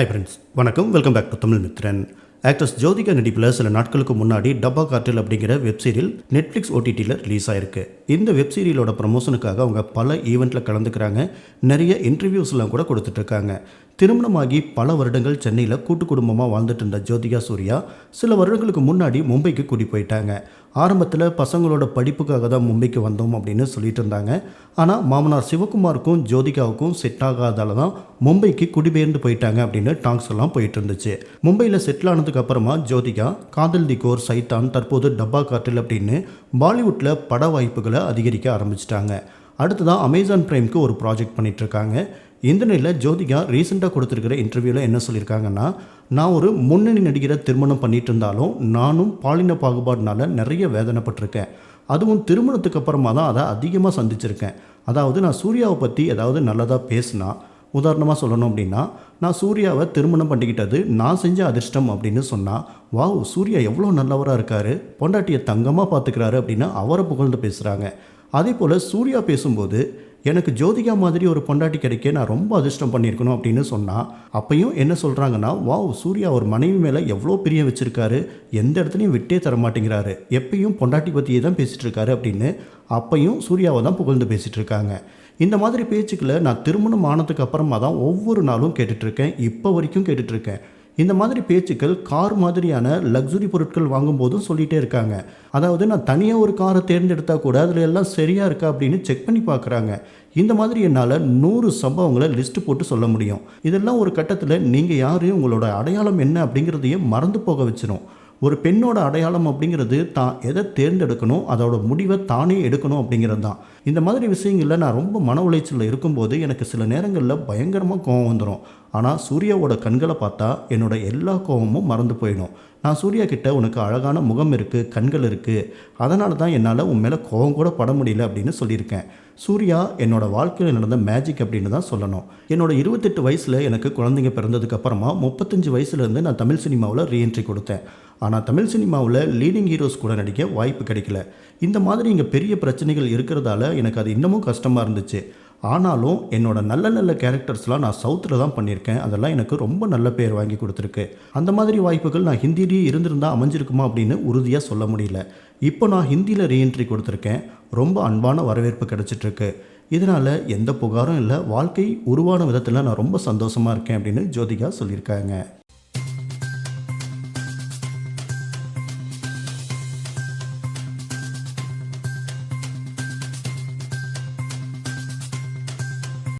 Hi friends வணக்கம். Welcome back to Tamil Mithran actress Jyothika நடிப்பில் சில நாட்களுக்கு முன்னாடி டப்பா கார்டில் அப்படிங்கிற வெப்சீரியல் நெட்ஃப்ளிக்ஸ் ஓடிடியில் ரிலீஸ் ஆயிருக்கு. இந்த வெப் சீரியலோட ப்ரமோஷனுக்காக அவங்க பல ஈவெண்ட்டில் கலந்துக்கிறாங்க. நிறைய இன்டர்வியூஸ்லாம் கூட கொடுத்துட்ருக்காங்க. திருமணமாகி பல வருடங்கள் சென்னையில் கூட்டு குடும்பமாக வாழ்ந்துட்டு இருந்த ஜோதிகா சூர்யா சில வருடங்களுக்கு முன்னாடி மும்பைக்கு கூட்டி போயிட்டாங்க. ஆரம்பத்தில் பசங்களோட படிப்புக்காக தான் மும்பைக்கு வந்தோம் அப்படின்னு சொல்லிட்டு இருந்தாங்க. ஆனால் மாமனார் சிவகுமாருக்கும் ஜோதிகாவுக்கும் செட் ஆகாதால தான் மும்பைக்கு குடிபெயர்ந்து போயிட்டாங்க அப்படின்னு டாக்ஸ் எல்லாம் போயிட்டு இருந்துச்சு. மும்பையில் செட்டில் ஆனதுக்கு அப்புறமா ஜோதிகா காதல் திகோர் சைத்தான் தற்போது டப்பா காட்டில் அப்படின்னு பாலிவுட்டில் பட வாய்ப்புகளை அதிகரிக்க ஆரம்பிச்சிட்டாங்க. அடுத்ததான் அமேசான் பிரைம்க்கு ஒரு ப்ராஜெக்ட் பண்ணிகிட்ருக்காங்க இருக்காங்க இந்த நிலையில் ஜோதிகா ரீசெண்டாக கொடுத்துருக்கிற இன்டர்வியூவில் என்ன சொல்லியிருக்காங்கன்னா நான் ஒரு முன்னணி நடிகரை திருமணம் பண்ணிட்டு இருந்தாலும் நானும் பாலின பாகுபாடுனால நிறைய வேதனைப்பட்டிருக்கேன். அதுவும் திருமணத்துக்கு அப்புறமா தான் அதை அதிகமாக சந்திச்சிருக்கேன். அதாவது நான் சூர்யாவை பற்றி ஏதாவது நல்லதாக பேசினா உதாரணமாக சொல்லணும் அப்படின்னா நான் சூர்யாவை திருமணம் பண்ணிக்கிட்டது நான் செஞ்ச அதிர்ஷ்டம் அப்படின்னு சொன்னால் வாவ் சூர்யா எவ்வளோ நல்லவராக இருக்கார் பொண்டாட்டியை தங்கமாக பார்த்துக்கிறாரு அப்படின்னு அவரை புகழ்ந்து பேசுகிறாங்க அதே போல் சூர்யா பேசும்போது எனக்கு ஜோதிகா மாதிரி ஒரு பொண்டாட்டி கிடைக்க நான் ரொம்ப அதிர்ஷ்டம் பண்ணியிருக்கணும் அப்படின்னு சொன்னால் அப்பையும் என்ன சொல்கிறாங்கன்னா வாவ் சூர்யா ஒரு மனைவி மேலே எவ்வளோ பிரியம் வச்சுருக்காரு. எந்த இடத்துலையும் விட்டே தர மாட்டேங்கிறாரு. எப்பயும் பொண்டாட்டி பற்றியே தான் பேசிகிட்டு இருக்காரு அப்படின்னு அப்பையும் சூர்யாவை தான் புகழ்ந்து பேசிகிட்டு இருக்காங்க. இந்த மாதிரி பேச்சுக்களை நான் திருமணம் ஆனதுக்கு அப்புறமா தான் ஒவ்வொரு நாளும் கேட்டுட்ருக்கேன் இப்போ வரைக்கும் கேட்டுட்ருக்கேன் இந்த மாதிரி பேச்சுக்கள் கார் மாதிரியான லக்ஸுரி பொருட்கள் வாங்கும்போதும் சொல்லிகிட்டே இருக்காங்க. அதாவது நான் தனியாக ஒரு காரை தேர்ந்தெடுத்தால் கூட அதில் எல்லாம் சரியாக இருக்கா அப்படின்னு செக் பண்ணி பார்க்குறாங்க இந்த மாதிரி என்னால் நூறு சம்பவங்களை லிஸ்ட்டு போட்டு சொல்ல முடியும். இதெல்லாம் ஒரு கட்டத்தில் நீங்கள் யார் உங்களோட அடையாளம் என்ன அப்படிங்கிறதையும் மறந்து போக வச்சிடும் ஒரு பெண்ணோட அடையாளம் அப்படிங்கிறது தான் எதை தேர்ந்தெடுக்கணும் அதோட முடிவை தானே எடுக்கணும் அப்படிங்கிறது தான். இந்த மாதிரி விஷயங்களில் நான் ரொம்ப மன உளைச்சலில் இருக்கும்போது எனக்கு சில நேரங்களில் பயங்கரமாக கோவம் வந்துடும் ஆனால் சூர்யாவோட கண்களை பார்த்தா என்னோட எல்லா கோபமும் மறந்து போயிடும். நான் சூர்யா கிட்ட உனக்கு அழகான முகம் இருக்குது கண்கள் இருக்குது அதனால தான் என்னால் உன் மேலே கோபம் கூட பட முடியல அப்படின்னு சொல்லியிருக்கேன். சூர்யா என்னோட வாழ்க்கையில் நடந்த மேஜிக் அப்படின்னு தான் சொல்லணும். என்னோட இருபத்தெட்டு வயசில் எனக்கு குழந்தைங்க பிறந்ததுக்கு அப்புறமா முப்பத்தஞ்சு வயசுலேருந்து நான் தமிழ் சினிமாவில் ரீஎன்ட்ரி கொடுத்தேன். ஆனால் தமிழ் சினிமாவில் லீடிங் ஹீரோஸ் கூட நடிக்க வாய்ப்பு கிடைக்கல. இந்த மாதிரி இங்கே பெரிய பிரச்சனைகள் இருக்கிறதால எனக்கு அது இன்னமும் கஷ்டமாக இருந்துச்சு. ஆனாலும் என்னோட நல்ல நல்ல கேரக்டர்ஸ்லாம் நான் சவுத்தில் தான் பண்ணியிருக்கேன். அதெல்லாம் எனக்கு ரொம்ப நல்ல பேர் வாங்கி கொடுத்துருக்கு. அந்த மாதிரி வாய்ப்புகள் நான் ஹிந்திலேயே இருந்திருந்தால் அமைஞ்சிருக்குமா அப்படின்னு உறுதியாக சொல்ல முடியல. இப்போ நான் ஹிந்தியில் ரீஎன்ட்ரி கொடுத்துருக்கேன். ரொம்ப அன்பான வரவேற்பு கிடச்சிட்ருக்கு. இதனால் எந்த புகாரும் இல்லை வாழ்க்கை உருவான விதத்தில் நான் ரொம்ப சந்தோஷமாக இருக்கேன் அப்படின்னு ஜோதிகா சொல்லியிருக்காங்க.